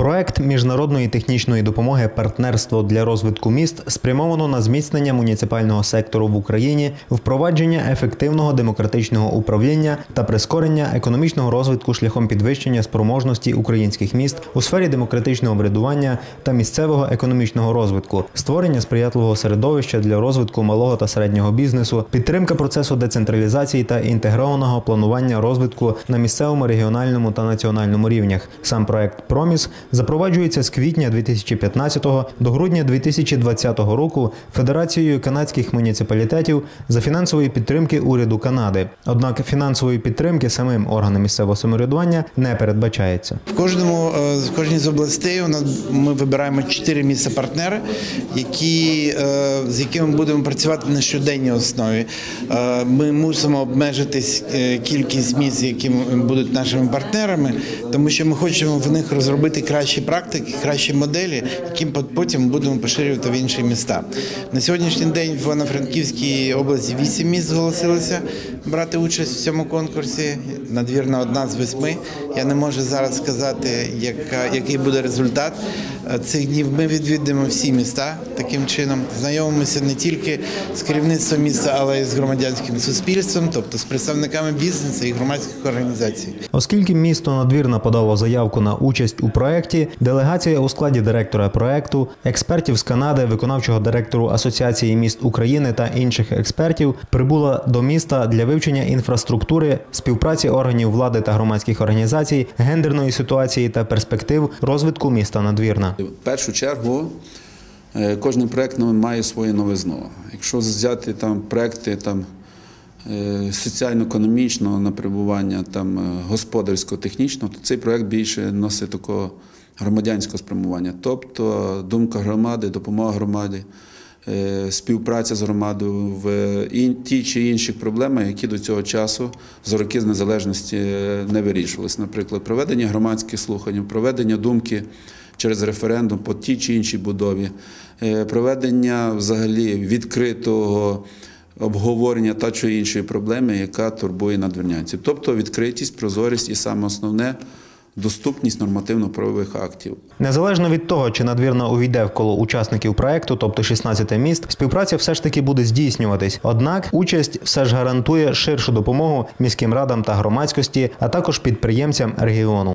Проект міжнародної технічної допомоги партнерство для розвитку міст спрямовано на зміцнення муніципального сектору в Україні, впровадження ефективного демократичного управління та прискорення економічного розвитку шляхом підвищення спроможності українських міст у сфері демократичного врядування та місцевого економічного розвитку, створення сприятливого середовища для розвитку малого та середнього бізнесу, підтримка процесу децентралізації та інтегрованого планування розвитку на місцевому, регіональному та національному рівнях. Сам проект Проміс запроваджується з квітня 2015 до грудня 2020 року Федерацією канадських муніципалітетів за фінансової підтримки уряду Канади. Однак фінансової підтримки самим органам місцевого самоврядування не передбачається. В кожному е, в кожній з областей ми вибираємо чотири місця партнери, які е, з якими будемо працювати на щоденній основі. Е, Ми мусимо обмежитись кількість місць, які будуть нашими партнерами, тому що ми хочемо в них розробити кращі практики, кращі моделі, які потім будемо поширювати в інші міста. На сьогоднішній день в Івано-Франківській області вісім міст зголосилися брати участь в цьому конкурсі. Надвірна одна з восьми. Я не можу зараз сказати, яка, який буде результат е, цих днів. Ми відвідуємо всі міста таким чином, знайомимося не тільки з керівництвом міста, але й з громадянським суспільством, тобто з представниками бізнесу і громадських організацій. Оскільки місто Надвірна подало заявку на участь у проєкті, делегація у складі директора проєкту, експертів з Канади, виконавчого директору Асоціації міст України та інших експертів прибула до міста для вивчення інфраструктури, співпраці органів влади та громадських організацій, гендерної ситуації та перспектив розвитку міста Надвірна. В першу чергу е, кожен проект ну, має свою новизну. Якщо взяти там проекти там, е, соціально-економічного напрямування, там, е, господарсько-технічного, то цей проект більше носить такого громадянського спрямування. Тобто думка громади, допомога громаді, співпраця з громадою в ті чи інші проблеми, які до цього часу за роки з незалежності е, не вирішувалися. Наприклад, проведення громадських слухань, проведення думки через референдум по тій чи іншій будові, е, проведення взагалі відкритого обговорення та чи іншої проблеми, яка турбує надвірнянців. Тобто відкритість, прозорість і саме основне доступність нормативно-правових актів. Незалежно від того, чи надвірна увійде в коло учасників проекту, тобто 16 міст, співпраця все ж таки буде здійснюватись. Однак участь все ж гарантує ширшу допомогу міським радам та громадськості, а також підприємцям регіону.